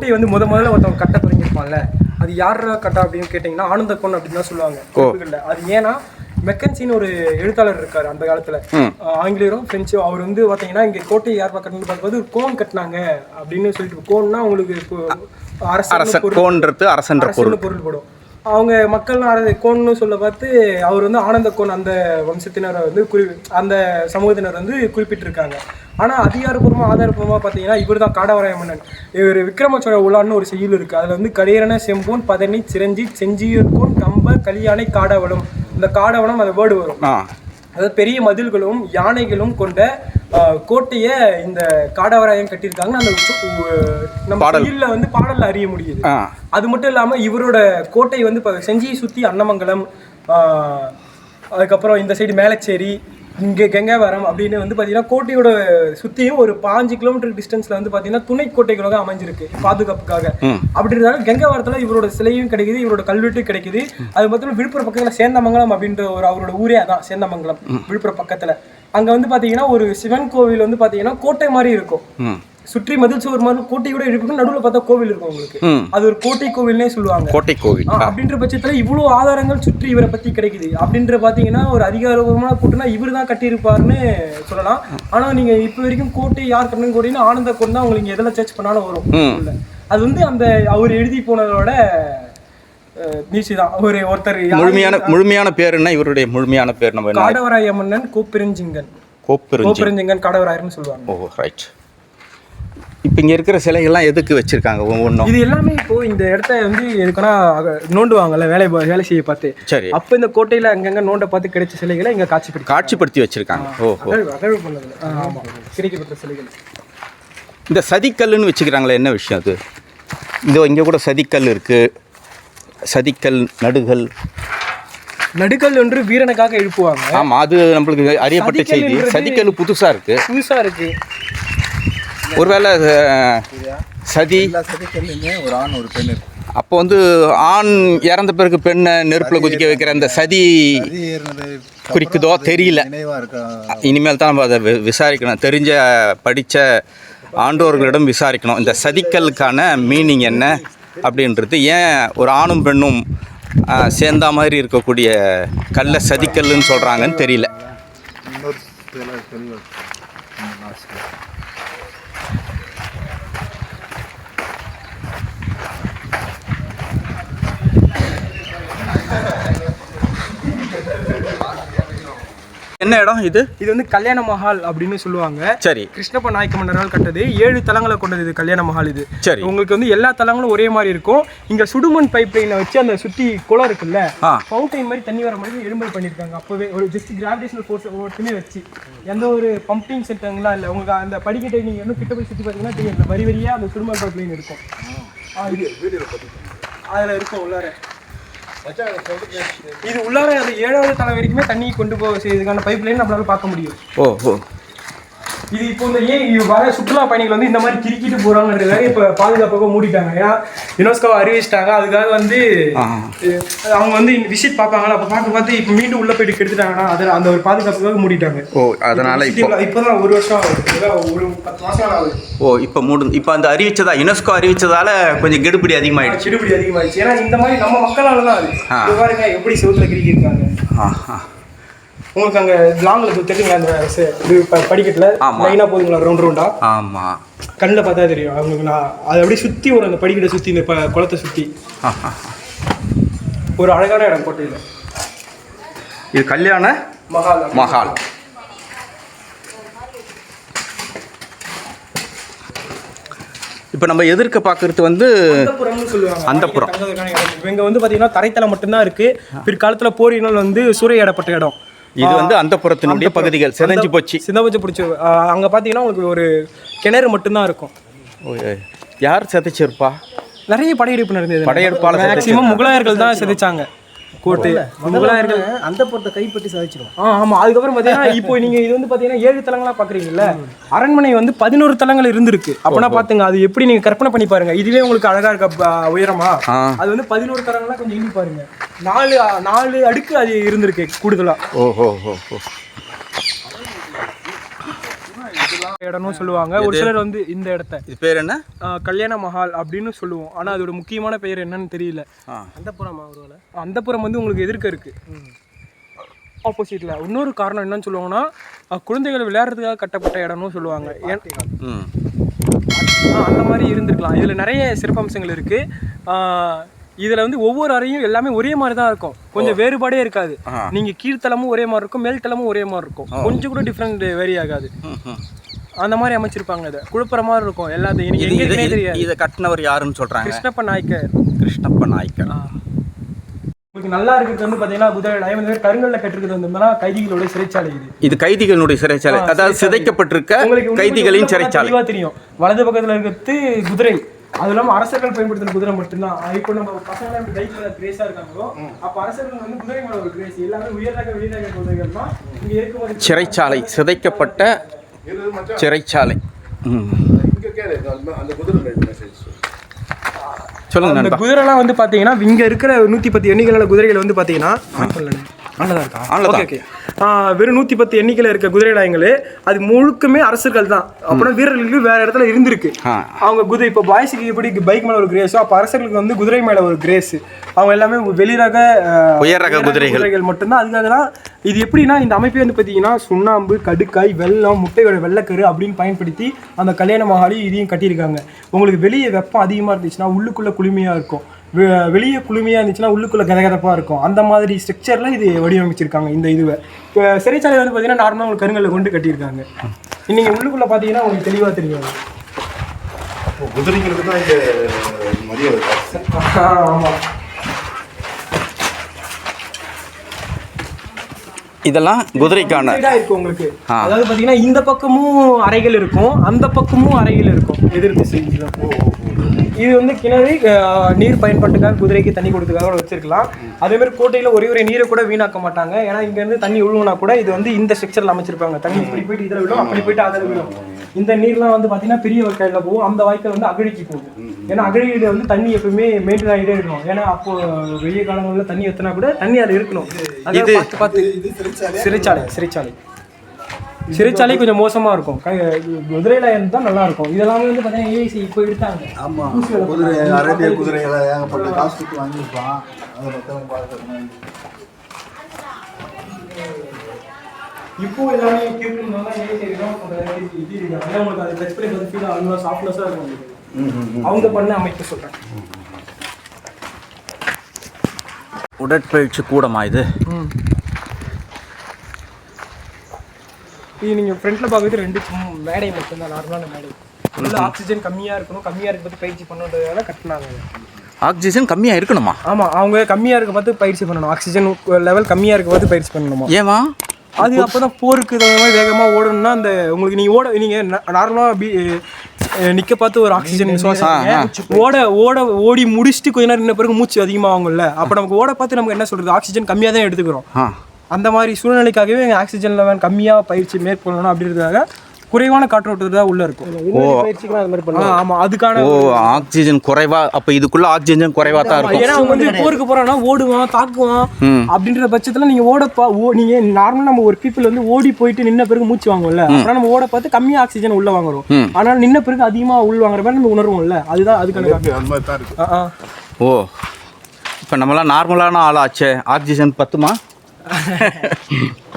கோட்டையை வந்து முத முதல்ல ஒருத்தவங்க கட்ட தொடங்கியிருப்பான்ல அது யாரா கட்டா அப்படின்னு கேட்டிங்கன்னா ஆனந்த கொன் அப்படின்னு தான் சொல்லுவாங்க. அது ஏன்னா மெக்கன்சின்னு ஒரு எழுத்தாளர் இருக்காரு அந்த காலத்துல. ஆங்கிலேயரும் பிரெஞ்சும் அவர் வந்து பாத்தீங்கன்னா இங்க கோட்டை யார் கட்டணும்னு பார்க்கும்போது கோன் கட்டினாங்க அப்படின்னு சொல்லிட்டு கோன்னா உங்களுக்கு அரசு அரசன் கோன்றது அரசுன்னு பொருள் படும். அவங்க மக்கள் அரசு கோன்னு சொல்ல பார்த்து அவர் வந்து ஆனந்த கோன் அந்த வம்சத்தினரை வந்து குறி அந்த சமூகத்தினர் வந்து குறிப்பிட்டிருக்காங்க. ஆனா அதிகாரப்பூர்வமா ஆதாரப்பூர்வமா பார்த்தீங்கன்னா இவர் தான் காடவராய மன்னன். இவர் விக்ரமச்சோழ உலான்னு ஒரு செய்யுள் இருக்கு. அதுல வந்து கரியரண செம்போன் பதனி சிரஞ்சி செஞ்சியூர்கோன் கம்ப கலியானை காடவளம். இந்த காடவளம் அந்த வேர்டு வரும். அதாவது பெரிய மதில்களும் யானைகளும் கொண்ட கோட்டையை இந்த காடவராயம் கட்டியிருக்காங்கன்னு அந்த நம்ம பாடல். செய்யுள்ல வந்து பாடல்ல அறிய முடியுது. அது மட்டும் இல்லாம இவரோட கோட்டை வந்து இப்போ செஞ்சியை சுற்றி அன்னமங்கலம் ஆஹ், அதுக்கப்புறம் இந்த சைடு மேலச்சேரி இங்கே கங்காவரம் அப்படின்னு வந்து பார்த்தீங்கன்னா கோட்டையோட சுற்றியும் ஒரு பாஞ்சு கிலோமீட்டர் டிஸ்டன்ஸில் வந்து பார்த்தீங்கன்னா துணை கோட்டைகளாக அமைஞ்சிருக்கு பாதுகாப்புக்காக. அப்படி இருந்தாலும் கங்காவரத்தில் இவரோட சிலையும் கிடைக்குது இவரோட கல்வெட்டும் கிடைக்குது. அது மட்டும் விழுப்புரம் பக்கத்தில் சேந்தமங்கலம் அப்படின்ற ஒரு அவரோட ஊரே அதான் சேந்தமங்கலம். விழுப்புரம் பக்கத்தில். அங்கே வந்து பார்த்தீங்கன்னா ஒரு சிவன் கோவில் வந்து பார்த்தீங்கன்னா கோட்டை மாதிரி இருக்கும். சுற்றி மதில் சுவர் மாதிரி கோட்டையோட இருக்கும் நடுவில் பார்த்தா கோவில் இருக்கும் உங்களுக்கு. அது ஒரு கோட்டை கோவில்னே சொல்லுவாங்க. கோட்டை கோவில். அப்படின்ற பட்சத்துல இவ்வளவு ஆதாரங்கள் சுற்றி இவரை பத்தி கிடைக்குது. அப்படின்ற பாத்தீங்கன்னா ஒரு அதிகாரபூர்வமான கூட்டுனா இவர் தான் கட்டியிருப்பாருன்னு சொல்லலாம். ஆனா நீங்க இப்ப வரைக்கும் கோட்டை யார் கட்டணும் கோட்டைன்னு ஆனந்த கொண்டு தான் உங்களுக்கு எதில் சர்ச் பண்ணாலும் வரும். அது வந்து அந்த அவர் எழுதி போனதோட நீச்சி தான். ஒரு ஒருத்தர் முழுமையான முழுமையான பேர் என்ன? இவருடைய முழுமையான பேர் நம்ம காடவராய மன்னன் கோப்பெருஞ்சிங்கன். கோப்பெருஞ்சி. கோப்பெருஞ்சிங்கன் காடவராயர்னு சொல்லுவாங்க. ஓ ரைட் இப்போ இங்கே இருக்கிற சிலைகள்லாம் எதுக்கு வச்சுருக்காங்க ஒவ்வொன்றும் இது எல்லாமே இப்போ இந்த இடத்த வந்து எதுக்குன்னா நோண்டுவாங்கல்ல வேலை வேலை செய்ய பார்த்து. சரி. அப்போ இந்த கோட்டையில அங்கங்க நோண்ட பார்த்து கிடைச்ச சிலைகளை இங்க காட்சிப்படுத்தி காட்சிப்படுத்தி வச்சுருக்காங்க. ஓ அகழ்வு அகழ்வு பண்ணதுல. ஆ, ஆமா. கிடைக்கப்பட்ட சிலைகள். இந்த சதிக்கல்லுன்னு வச்சுக்கிறாங்களே என்ன விஷயம் அது? இதோ இங்கே கூட சதிக்கல் இருக்குது சதிக்கல் நடுகல். நடுக்கல் ஒன்று வீரனுக்காக எழுப்புவாங்க. ஆமாம் அது நம்மளுக்கு அறியப்பட்ட செய்தி. சதிக்கல் புதுசாக இருக்குது புதுசா இருக்கு. ஒருவேளை சதி. ஒரு ஆண் ஒரு பெண் இருக்கு. அப்போ வந்து ஆண் இறந்த பிறகு பெண்ணை நெருப்பில் குதிக்க வைக்கிற அந்த சதி குறிக்குதோ தெரியல. இருக்கா? இனிமேல் தான் நம்ம அதை விசாரிக்கணும். தெரிஞ்ச படித்த ஆண்டோர்களிடம் விசாரிக்கணும். இந்த சதிக்கலுக்கான மீனிங் என்ன? அப்படின்றது ஏன் ஒரு ஆணும் பெண்ணும் சேர்ந்தா மாதிரி இருக்கக்கூடிய கல்லை சதிக்கல்லுன்னு சொல்கிறாங்கன்னு தெரியல இன்னொரு சில கல் last ல. என்ன இடம் இது? இது வந்து கல்யாண மஹால் அப்படின்னு சொல்லுவாங்க. சரி. கிருஷ்ணப்ப நாயக்க மன்னரால் கட்டது. ஏழு தலங்களை கொண்டது இது கல்யாண மஹால் இது. சரி. உங்களுக்கு வந்து எல்லா தலங்களும் ஒரே மாதிரி இருக்கும். இங்க சுடுமண் பைப் லைனை வச்சு அந்த சுத்தி குளம் இருக்குல்ல ஆ. ஃபவுண்டைன் மாதிரி தண்ணி வர மாதிரி எலும்பல் பண்ணியிருக்காங்க அப்போவே ஒரு ஜஸ்ட் கிராவிடேஷனல் ஃபோர்ஸ் ஒவ்வொருத்தமே வச்சு. எந்த ஒரு பம்பிங் செட்டங்களாம் இல்லை. உங்களுக்கு அந்த படிக்கட்டை நீங்கள் இன்னும் கிட்ட போய் சுற்றி பார்த்தீங்கன்னா தெரியும். இந்த வரி வரியாக அந்த சுடுமண் பைப் லைன் இருக்கும். ஆ, இது. அதில் இருக்கும் உள்ளார. இது உள்ளார அது ஏழாவது தலை வரைக்குமே தண்ணி கொண்டு போக செய்யறதுக்கான பைப் லைன் நம்மளால பார்க்க முடியும். ஓ ஓ. இது இப்போ இந்த ஏன் வர சுற்றுலா பயணிகள் வந்து இந்த மாதிரி கிறுக்கிட்டு போறாங்கன்றதுக்காக இப்போ பாதுகாப்பாக மூடிட்டாங்க. ஏன்னா யுனெஸ்கோ அறிவிச்சிட்டாங்க. அதுக்காக வந்து அவங்க வந்து விசிட் பார்ப்பாங்களா அப்போ பார்க்க பார்த்து இப்போ மீண்டும் உள்ள போயிட்டு கெடுத்துட்டாங்கன்னா அதில் அந்த ஒரு பாதுகாப்புக்காக மூடிட்டாங்க. ஓ அதனால் இப்போ இப்போதான் ஒரு வருஷம் ஒரு பத்து ஆகுது. ஓ இப்போ மூடு இப்போ அந்த அறிவிச்சதா யுனெஸ்கோ அறிவிச்சதால கொஞ்சம் கெடுபிடி அதிகமாயிடுச்சு. கெடுபிடி அதிகமாயிடுச்சு. ஏன்னா இந்த மாதிரி நம்ம மக்களால தான் அது. பாருங்க எப்படி செவுத்துல கிறுக்கி இருக்காங்க. ஆ. உங்களுக்கு அங்க லாங்ல தெரியுங்களா அந்த இது படிக்கட்டுல? ஆமா. லைனா போதுங்களா ரவுண்ட் ரவுண்டா ஆமாம் கண்ணில் பார்த்தா தெரியும். அவங்களுக்கு நான் அதை அப்படியே சுற்றி ஒரு அந்த படிக்கட்டை சுற்றி இந்த குளத்தை சுற்றி ஒரு அழகான இடம் கோட்டையில். இது கல்யாண மஹால். மஹால். இப்போ நம்ம எதிர்க்க பார்க்கறது வந்து சொல்லுவாங்க. அந்தப்புறம். இங்க வந்து பாத்தீங்கன்னா தரைத்தளம் மட்டும்தான் இருக்கு. பிற்காலத்துல போரினால் வந்து சூறையாடப்பட்ட இடம். இது வந்து அந்த புறத்தினுடைய பகுதிகள். சிதைஞ்சு போச்சு. சிதம்பச்சு பிடிச்சி அங்க பாத்தீங்கன்னா உங்களுக்கு ஒரு கிணறு மட்டும்தான் இருக்கும். யார் சிதைச்சிருப்பா? நிறைய படையெடுப்பு நடந்தது படையெடுப்பால மேக்சிமம் முகலாயர்கள் தான் சிதைச்சாங்க. கோட்டை முகலாயர்கள் அந்த பொறுத்த கைப்பற்றி சாதிச்சிடும் ஆ ஆமா அதுக்கப்புறம் பாத்தீங்கன்னா இப்போ நீங்க இது வந்து பாத்தீங்கன்னா ஏழு தலங்களா பாக்குறீங்கல்ல? அரண்மனை வந்து பதினோரு தலங்கள் இருந்திருக்கு. அப்பனா பாத்துங்க அது எப்படி நீங்க கற்பனை பண்ணி பாருங்க. இதுவே உங்களுக்கு அழகா இருக்க உயரமா? அது வந்து பதினோரு தலங்களா கொஞ்சம் எண்ணி பாருங்க. நாலு நாலு அடுக்கு அது இருந்திருக்கு கூடுதலா. ஓஹோ இடம்னு சொல்லுவாங்க. ஒரு சிலர் வந்து இந்த இடத்த. இது பேர் என்ன? கல்யாண மஹால் அப்படின்னு சொல்லுவோம். ஆனா அதோட முக்கியமான பெயர் என்னன்னு தெரியல. ஆ. அந்த புறமா ஒருவேளை அந்தப்புறம் வந்து உங்களுக்கு எதிர்க்க இருக்கு. ஆப்போசிட்ல இன்னொரு காரணம் என்னன்னு சொல்லுவாங்கன்னா குழந்தைகள் விளையாடுறதுக்காக கட்டப்பட்ட இடம்னு சொல்லுவாங்க. அந்த மாதிரி இருந்திருக்கலாம். இதுல நிறைய சிறப்பம்சங்கள் இருக்கு. ஆஹ் இதுல வந்து ஒவ்வொரு அறையும் எல்லாமே ஒரே மாதிரி தான் இருக்கும். கொஞ்சம் வேறுபாடே இருக்காது. ஆ. நீங்க கீழ்த்தளமும் ஒரே மாதிரி இருக்கும் மேல்தளமும் ஒரே மாதிரி இருக்கும். கொஞ்சம் கூட டிஃப்ரெண்ட் வேரி ஆகாது. அந்த மாதிரி அமைச்சிருப்பாங்க இதை. குழப்புற மாதிரி இருக்கும். எல்லாத்தையும். எனக்கு இது தெரியாது. கட்டினவர் யாருன்னு சொல்கிறாங்க கிருஷ்ணப்ப நாய்க்கர். கிருஷ்ணப்ப நாய்க்கர். உங்களுக்கு நல்லா இருக்கிறது வந்து பாத்தீங்கன்னா குதிரை லயம் வந்து கருங்கல்ல கட்டிருக்கிறது வந்து என்னன்னா கைதிகளோட சிறைச்சாலை இது. இது கைதிகளுடைய சிறைச்சாலை. அதாவது. சிதைக்கப்பட்டிருக்க உங்களுக்கு கைதிகளின் சிறைச்சாலை. தெரியும். வலது பக்கத்துல இருக்கிறது குதிரை. அது இல்லாம அரசர்கள் பயன்படுத்துற குதிரை மட்டும்தான். இப்போ நம்ம பசங்க பைக் மேல கிரேஸா இருக்காங்களோ அப்ப அரசர்கள் வந்து குதிரை மேல ஒரு கிரேஸ் எல்லாமே உயர் ரக வெளி ரக குதிரைகள் தான் இங்க இருக்கும் சிறைச்சாலை. சிதைக்கப்பட்ட சிறைச்சாலை. சொல்லுங்க அந்த குதிரைலாம் வந்து பாத்தீங்கன்னா இங்க இருக்கிற நூத்தி பத்து எண்ணிக்கையில குதிரைகள் வந்து பாத்தீங்கன்னா நல்லதா இருக்கா? நல்லதா. Okay okay. வெறும் நூத்தி பத்து எண்ணிக்கையில இருக்க குதிரை லாயங்கள் அது முழுக்கமே அரசர்கள் தான். அப்புறம் வீரர்களுக்கு வேற இடத்துல இருந்திருக்கு. அவங்க குதிரை இப்போ பாய்ஸுக்கு எப்படி பைக் மேல ஒரு கிரேஸோ அப்போ அரசர்களுக்கு வந்து குதிரை மேல ஒரு கிரேஸ் அவங்க எல்லாமே வெளிரக உயர் ரக குதிரைகள். மட்டும்தான். அதுக்காக தான் இது எப்படின்னா இந்த அமைப்பே வந்து பார்த்தீங்கன்னா சுண்ணாம்பு கடுக்காய் வெல்லம் முட்டையோட வெள்ளைக்கரு அப்படின்னு பயன்படுத்தி அந்த கல்யாண மகாலி இதையும் கட்டியிருக்காங்க. உங்களுக்கு வெளியே வெப்பம் அதிகமாக இருந்துச்சுன்னா உள்ளுக்குள்ள குளுமையாக இருக்கும். வெளியே குளுமையாக இருந்துச்சுன்னா உள்ளுக்குள்ள கதகதப்பாக இருக்கும். அந்த மாதிரி ஸ்ட்ரக்சரில் இது வடிவமைச்சிருக்காங்க இந்த இதுவை. இப்போ சிறைச்சாலை வந்து பார்த்தீங்கன்னா நார்மலாக உங்களுக்கு கருங்கல்ல கொண்டு கட்டியிருக்காங்க. நீங்கள் உள்ளுக்குள்ளே பார்த்தீங்கன்னா உங்களுக்கு தெளிவாக தெரியும். குதிரைங்களுக்கு தான் இந்த மரியாதை. ஆமாம் இதெல்லாம் குதிரைக்கான. இருக்கும் உங்களுக்கு. அதாவது பாத்தீங்கன்னா இந்த பக்கமும் அறைகள் இருக்கும். அந்த பக்கமும் அறைகள் இருக்கும். எதிர் திசை இது வந்து கிணறு நீர் பயன்பாட்டுக்காக குதிரைக்கு தண்ணி கொடுத்துக்காக வச்சிருக்கலாம். அதே மாதிரி கோட்டையில ஒரே ஒரு நீரை கூட வீணாக்க மாட்டாங்க. ஏன்னா இங்க இருந்து தண்ணி விழுவுனா கூட இது வந்து இந்த ஸ்ட்ரக்சர்ல அமைச்சிருப்பாங்க. தண்ணி இப்படி போயிட்டு இதில் விழும் அப்படி போயிட்டு அதில் விழும். இந்த நீர்லாம் வந்து பாத்தீங்கன்னா பெரிய வாய்க்காலில் போகும். அந்த வாய்க்கால் வந்து அகழிக்கு போகும். ஏன்னா அகழியில வந்து தண்ணி எப்பவுமே மெயின்டைன் ஆகிட்டே இருக்கணும். ஏன்னா அப்போ வெயில் காலங்களில் தண்ணி எத்தனா கூட தண்ணி அதில் இருக்கணும். இது- பார்த்து பார்த்து சிறைச்சாலை? சிறைச்சாலை சிறைச்சாலை. கொஞ்சம் மோசமா இருக்கும். குதிரையில தான் நல்லா இருக்கும். இதெல்லாமே வந்து பார்த்தீங்கன்னா ஏசி இப்போ எடுத்தாங்க. ஆமாம் குதிரை அரேபிய குதிரைகளை ஏகப்பட்ட காசு கொடுத்து வாங்கியிருப்பான். அதை மொத்தம் பார்க்கணும் இப்போ எல்லாமே கேட்கணும்னா ஏசி இருக்கும் இது இருக்காங்க ஏன்னா உங்களுக்கு அது டச் பண்ணி வந்து ஃபீல் ஆகும் சாஃப்ட்னஸாக இருக்கும் உங்களுக்கு. அவங்க பண்ண அமைக்க சொல்றேன். உடற்பயிற்சி கூடமா இது? இது நீங்க ஃப்ரண்ட்ல பார்க்குறது ரெண்டு சும்மா மேடை மட்டும்தான் நார்மலான மேடை. உள்ள ஆக்சிஜன் கம்மியா இருக்கணும் கம்மியா இருக்க பத்தி பயிற்சி பண்ணுன்றதால கட்டினாங்க. ஆக்சிஜன் கம்மியாக இருக்கணுமா? ஆமா அவங்க கம்மியா இருக்க பார்த்து பயிற்சி பண்ணணும். ஆக்சிஜன் லெவல் கம்மியா இருக்க பார்த்து பயிற்சி பண்ணணுமா? ஏமா அது அப்பதான் போருக்கு தகுந்த மாதிரி வேகமா ஓடணும்னா அந்த உங்களுக்கு நீங்க ஓட நீங்க நார்மலா நிக்க பார்த்து ஒரு ஆக்சிஜன் சுவாசிங்க ஓட ஓட ஓடி முடிச்சுட்டு கொஞ்ச நேரம் நின்ன பிறகு மூச்சு அதிகமாகும்ல. அப்ப நமக்கு ஓட பார்த்து நமக்கு என்ன சொல்றது? ஆக்சிஜன் கம்மியா தான் எடுத்துக்கிறோம். அந்த மாதிரி சூழ்நிலைக்காகவே ஆக்சிஜன் லெவல் கம்மியா பயிற்சி மேற்கொள்ளணும் அப்படின்றதுக்காக குறைவான காற்றோட்டத்தை தான் உள்ள இருக்கும். ஆமா அதுக்கான ஓ ஆக்சிஜன் குறைவா அப்போ இதுக்குள்ள ஆக்சிஜன் குறைவா தான் இருக்கும். ஏன்னா அவங்க வந்து போருக்கு போறான்னா ஓடுவான் தாக்குவான். ம். அப்படின்ற பட்சத்துல நீங்க ஓட பா ஓ நீங்க நார்மலா நம்ம ஒரு பீப்புள் வந்து ஓடி போயிட்டு நின்ன பிறகு மூச்சு வாங்கும்ல அப்புறம் நம்ம ஓட பார்த்து கம்மியா ஆக்சிஜன் உள்ள வாங்குறோம். ம். ஆனால் நின்ன பிறகு அதிகமா உள் வாங்குற மாதிரி நம்ம உணர்வோம்ல. அதுதான் அதுக்கான. ஓ இப்போ நம்மளாம் நார்மலான ஆளாச்சே. ஆக்சிஜன் பத்துமா?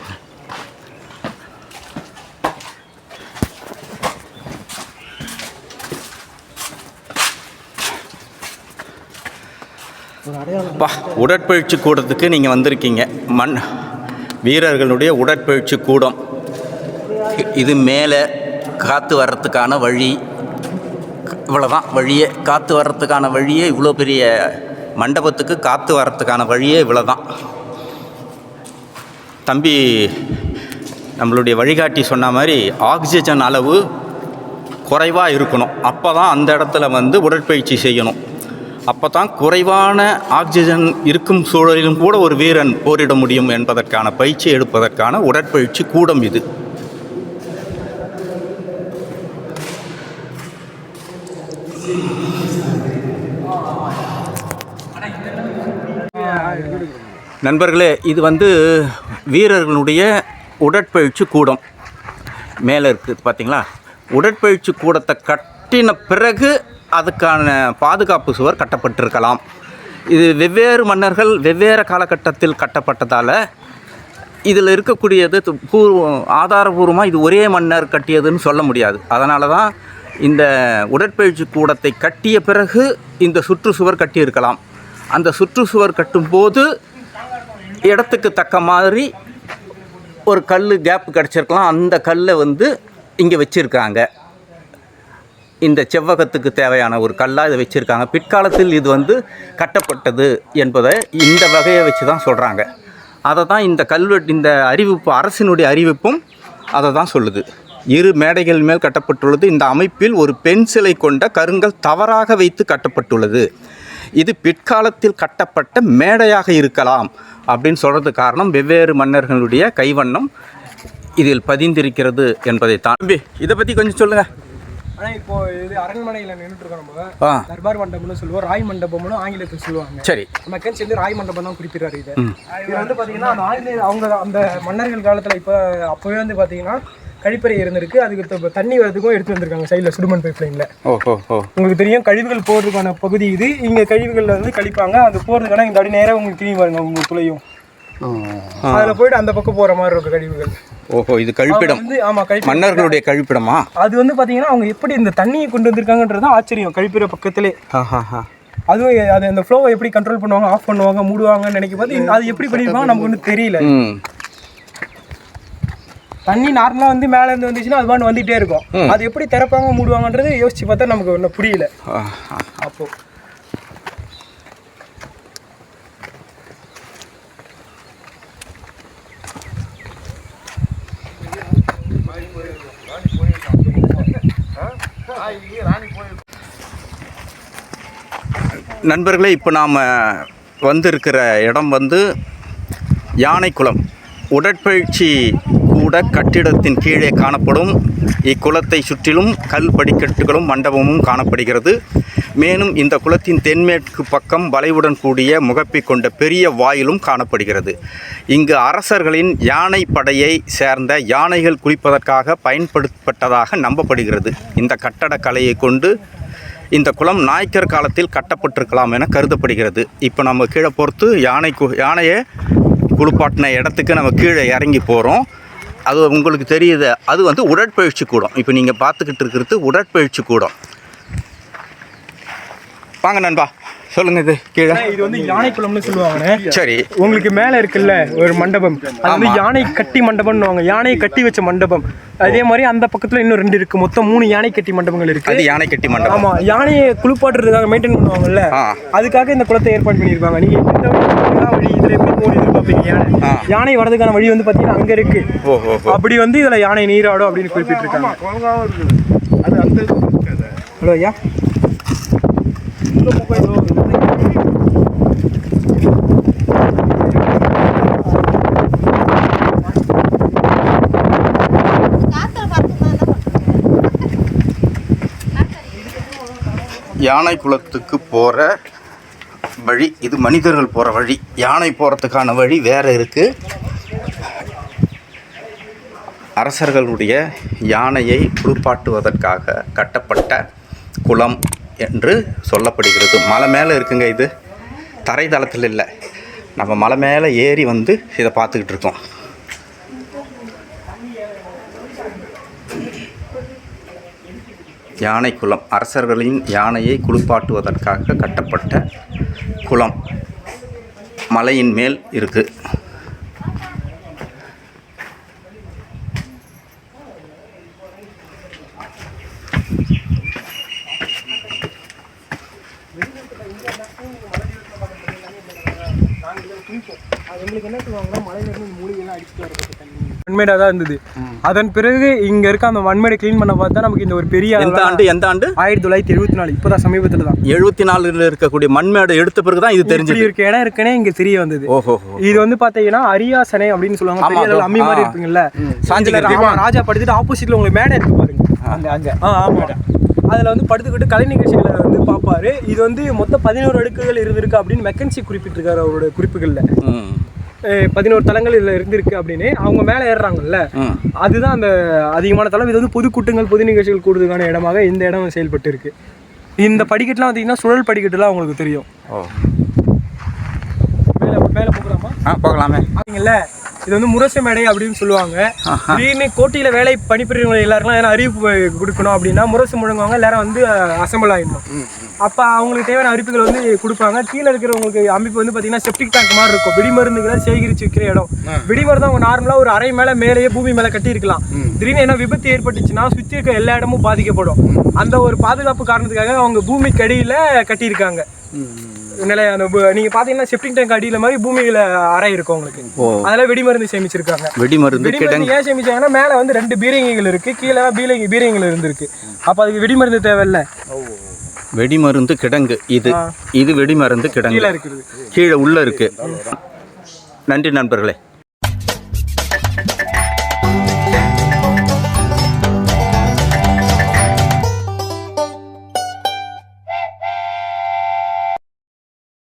பா உடற்பயிற்சி கூடத்துக்கு நீங்கள் வந்திருக்கீங்க. மண் வீரர்களுடைய உடற்பயிற்சி கூடம். இது மேலே காற்று வர்றதுக்கான வழி இவ்வளோதான் வழியே காற்று வர்றதுக்கான வழியே இவ்வளோ பெரிய மண்டபத்துக்கு காற்று வர்றதுக்கான வழியே இவ்வளோ தான் தம்பி நம்மளுடைய வழிகாட்டி சொன்ன மாதிரி ஆக்சிஜன் அளவு குறைவாக இருக்கணும். அப்போ தான் அந்த இடத்துல வந்து உடற்பயிற்சி செய்யணும். அப்போ தான் குறைவான ஆக்சிஜன் இருக்கும் சூழலிலும் கூட ஒரு வீரன் போரிட முடியும் என்பதற்கான பயிற்சி எடுப்பதற்கான உடற்பயிற்சி கூடம் இது. நண்பர்களே இது வந்து வீரர்களுடைய உடற்பயிற்சி கூடம். மேலே இருக்குது பார்த்தீங்களா? உடற்பயிற்சி கூடத்தை கட்டின பிறகு அதுக்கான பாதுகாப்பு சுவர் கட்டப்பட்டிருக்கலாம். இது வெவ்வேறு மன்னர்கள் வெவ்வேறு காலகட்டத்தில் கட்டப்பட்டதால் இதில் இருக்கக்கூடியது பூர்வ ஆதாரபூர்வமாக இது ஒரே மன்னர் கட்டியதுன்னு சொல்ல முடியாது. அதனால தான் இந்த உடற்பயிற்சி கூடத்தை கட்டிய பிறகு இந்த சுற்றுச்சுவர் கட்டியிருக்கலாம். அந்த சுற்றுச்சுவர் கட்டும்போது இடத்துக்கு தக்க மாதிரி ஒரு கல் கேப் கிடச்சிருக்கலாம். அந்த கல்லை வந்து இங்கே வச்சுருக்காங்க இந்த செவ்வகத்துக்கு தேவையான ஒரு கல்லாக இதை வச்சுருக்காங்க. பிற்காலத்தில் இது வந்து கட்டப்பட்டது என்பதை இந்த வகையை வச்சு தான் சொல்கிறாங்க அதை தான் இந்த கல்வெட்டு இந்த அறிவிப்பு அரசினுடைய அறிவிப்பும் அதை தான் சொல்லுது. இரு மேடைகள் மேல் கட்டப்பட்டுள்ளது. இந்த அமைப்பில் ஒரு பெண் சிலை கொண்ட கருங்கல் தவறாக வைத்து கட்டப்பட்டுள்ளது. இது பிற்காலத்தில் கட்டப்பட்ட மேடையாக இருக்கலாம் அப்படின்னு சொல்கிறதுக்கு காரணம் வெவ்வேறு மன்னர்களுடைய கைவண்ணம் இதில் பதிந்திருக்கிறது என்பதை தான் தம்பி இதை பற்றி கொஞ்சம் சொல்லுங்கள் ஆனா இப்போ இது அரண்மனையில நின்றுட்டு இருக்கோம் நம்ம தர்பார் மண்டபம்னு சொல்லுவோம் ராய் மண்டபம்னு ஆங்கிலத்தில் சொல்லுவாங்க. சரி. மெக்கன்ஸ் வந்து ராய் மண்டபம் தான் குறிப்பிடுறாரு இது. இது வந்து பாத்தீங்கன்னா அந்த ஆங்கிலேயர் அவங்க அந்த மன்னர்கள் காலத்துல இப்ப அப்பவே வந்து பாத்தீங்கன்னா கழிப்பறை இருந்திருக்கு. அதுக்கு தண்ணி வரதுக்கும் எடுத்து வந்திருக்காங்க சைடில் சுடுமண் பைப் லைனில் உங்களுக்கு தெரியும் கழிவுகள் போகிறதுக்கான பகுதி இது. இங்கே கழிவுகளில் வந்து கழிப்பாங்க. அது போகிறதுக்கான இந்த அடி நேராக உங்களுக்கு திரும்பி பாருங்க உங்க துளையும் அதில் போயிட்டு அந்த பக்கம் போகிற மாதிரி இருக்கும் கழிவுகள். ஓஹோ இது கழிப்பிடம். வந்து ஆமாம் கழிப்பு மன்னர்களுடைய கழிப்பிடமா? அது வந்து பார்த்தீங்கன்னா அவங்க எப்படி இந்த தண்ணியை கொண்டு வந்திருக்காங்கன்றது தான் ஆச்சரியம் கழிப்பிற பக்கத்திலே. அதுவும் அது அந்த ஃப்ளோவை எப்படி கண்ட்ரோல் பண்ணுவாங்க ஆஃப் பண்ணுவாங்க மூடுவாங்கன்னு நினைக்கும் போது அது எப்படி பண்ணியிருப்பாங்க நமக்கு ஒன்றும் தெரியல. தண்ணி நார்மலாக வந்து மேலே இருந்து வந்துச்சுன்னா அது பாட்டு வந்துகிட்டே இருக்கும். அது எப்படி திறப்பாங்க மூடுவாங்கன்றது யோசிச்சு பார்த்தா நமக்கு ஒன்றும் புரியல. ஆஹா. நண்பர்களே இப்போ நாம் வந்திருக்கிற இடம் வந்து யானைக்குளம். உடற்பயிற்சி கூட கட்டிடத்தின் கீழே காணப்படும். இக்குளத்தை சுற்றிலும் கல் படிக்கட்டுகளும் மண்டபமும் காணப்படுகிறது. மேலும் இந்த குளத்தின் தென்மேற்கு பக்கம் வளைவுடன் கூடிய முகப்பை கொண்ட பெரிய வாயிலும் காணப்படுகிறது. இங்கு அரசர்களின் யானை படையை சேர்ந்த யானைகள் குளிப்பதற்காக பயன்படுத்தப்பட்டதாக நம்பப்படுகிறது. இந்த கட்டடக்கலையை கொண்டு இந்த குளம் நாய்க்கர் காலத்தில் கட்டப்பட்டிருக்கலாம் என கருதப்படுகிறது. இப்போ நம்ம கீழே பொறுத்து யானை கு- யானையை குளிப்பாட்டின இடத்துக்கு நம்ம கீழே இறங்கி போகிறோம் அது உங்களுக்கு தெரியுது. அது வந்து உடற்பயிற்சி கூடம். இப்போ நீங்கள் பார்த்துக்கிட்டு இருக்கிறது உடற்பயிற்சி கூடம். வாங்க நண்பா. சொல்லுங்கள் இது கீழே. இது வந்து யானைக்குளம்னு சொல்லுவாங்க சரி. உங்களுக்கு மேல இருக்குல்ல ஒரு மண்டபம். அது வந்து யானை கட்டி மண்டபம்னுவாங்க யானையை கட்டி வச்ச மண்டபம். அதே மாதிரி அந்த பக்கத்துல இன்னும் ரெண்டு இருக்கு. மொத்தம் மூணு யானை கட்டி மண்டபங்கள் இருக்கு. அது யானை கட்டி மண்டபம். ஆமா யானையை குளிப்பாட்டுறதுக்காக மெயின்டைன் பண்ணுவாங்கல்ல. அதுக்காக இந்த குளத்தை ஏற்பாடு பண்ணியிருப்பாங்க நீங்க இந்த வழி இதுல எப்படி போகணும் எதிர்பார்ப்பீங்க யானை. யானை வரதுக்கான வழி வந்து பாத்தீங்கன்னா அங்க இருக்கு. அப்படி வந்து இதுல யானை நீராடும் அப்படின்னு குறிப்பிட்டிருக்காங்க. ஹலோ ஐயா. யானை குளத்துக்கு போகிற வழி இது மனிதர்கள் போகிற வழி. யானை போகிறதுக்கான வழி வேறு இருக்குது அரசர்களுடைய யானையை குளிப்பாட்டுவதற்காக கட்டப்பட்ட குளம் என்று சொல்லப்படுகிறது. மலை மேலே இருக்குங்க இது. தரைதளத்தில் இல்லை. நம்ம மலை மேலே ஏறி வந்து இதை பார்த்துக்கிட்டு இருக்கோம். யானை குளம். அரசர்களின் யானையை குளிப்பாட்டுவதற்காக கட்டப்பட்ட குளம். மலையின் மேல் இருக்குது மண்மேடா தான் இருந்தது. அதன் பிறகு இங்க இருக்க அந்த மண்மேடை க்ளீன் பண்ண பார்த்தா நமக்கு இந்த ஒரு பெரிய எந்த ஆண்டு எந்த ஆண்டு? ஆயிரத்தி தொள்ளாயிரத்தி எழுபத்தி நாலு. இப்போதான் சமீபத்தில் தான். எழுபத்தி நாலுல இருக்கக்கூடிய மண்மேடை எடுத்த பிறகு தான் இது தெரிஞ்சது. இருக்க இடம் இருக்குன்னே இங்க தெரிய வந்தது. ஓஹோ இது வந்து பாத்தீங்கன்னா அரியாசனை அப்படின்னு சொல்லுவாங்க. பெரிய அம்மி மாதிரி ஆமா, ராஜா படுத்துட்டு ஆப்போசிட்ல உங்களுக்கு மேடை இருக்கு பாருங்க. அந்த அங்க ஆ. ஆமா அதுல வந்து படுத்துக்கிட்டு கலை நிகழ்ச்சிகளை வந்து பார்ப்பாரு. இது வந்து மொத்தம் பதினோரு அடுக்குகள் இருந்திருக்கு அப்படின்னு மெக்கன்சி குறிப்பிட்டிருக்காரு அவரோட குறிப்புகள்ல. பதினோரு தளங்கள் இதில் இருந்திருக்கு அப்படின்னு அவங்க மேலே ஏறுறாங்கல்ல. அதுதான் அந்த அதிகமான தளம். இது வந்து பொதுக்கூட்டங்கள் பொது நிகழ்ச்சிகள் கூடுறதுக்கான இடமாக இந்த இடம் செயல்பட்டு இருக்கு இந்த படிக்கட்டுலாம் பார்த்தீங்கன்னா சுழல் படிக்கட்டுலாம் உங்களுக்கு தெரியும். மேலே மேலே போகலாமா? ஆ போகலாமே. பாத்தீங்கல்ல? இது வந்து முரசு மேடை அப்படின்னு சொல்லுவாங்க. திடீர்னு கோட்டியில வேலை பணிபுரியவங்க எல்லாருக்கும் எதனா அறிவிப்பு கொடுக்கணும் அப்படின்னா முரசு முழங்குவாங்க எல்லாரும் வந்து அசம்பிள் ஆயிடணும். அப்ப அவங்களுக்கு தேவையான அறிவிப்புகள் வந்து கொடுப்பாங்க. கீழே இருக்கிறவங்களுக்கு அமைப்பு வந்து பாத்தீங்கன்னா செப்டிக் டேங்க் மாதிரி இருக்கும். வெடிமருந்துகளை சேகரிச்சு வைக்கிற இடம். வெடிமருந்து அவங்க நார்மலா ஒரு அறை மேல மேலேயே பூமி மேல கட்டி இருக்கலாம் திடீர்னு என்ன விபத்து ஏற்பட்டுச்சுன்னா சுத்தி இருக்க எல்லா இடமும் பாதிக்கப்படும். அந்த ஒரு பாதுகாப்பு காரணத்துக்காக அவங்க பூமிக்கு அடியில கட்டியிருக்காங்க. நிலை அந்த பு- நீங்க பாத்தீங்கன்னா செப்டிக் டேங்க் அடியில மாதிரி பூமியில அறை இருக்கும் உங்களுக்கு. அதெல்லாம் வெடிமருந்து சேமிச்சிருக்காங்க. வெடிமருந்து கிடங்கு. வெடிமருந்து ஏன் சேமிச்சாங்கன்னா மேல வந்து ரெண்டு பீரங்கிகள் இருக்கு கீழே பீரங்கி பீரங்கிகள் இருந்திருக்கு. அப்ப அதுக்கு வெடிமருந்து தேவையில்ல. வெடிமருந்து கிடங்கு. இது இது வெடிமருந்து கிடங்கு. இருக்குது. கீழே உள்ள இருக்கு. நன்றி நண்பர்களே.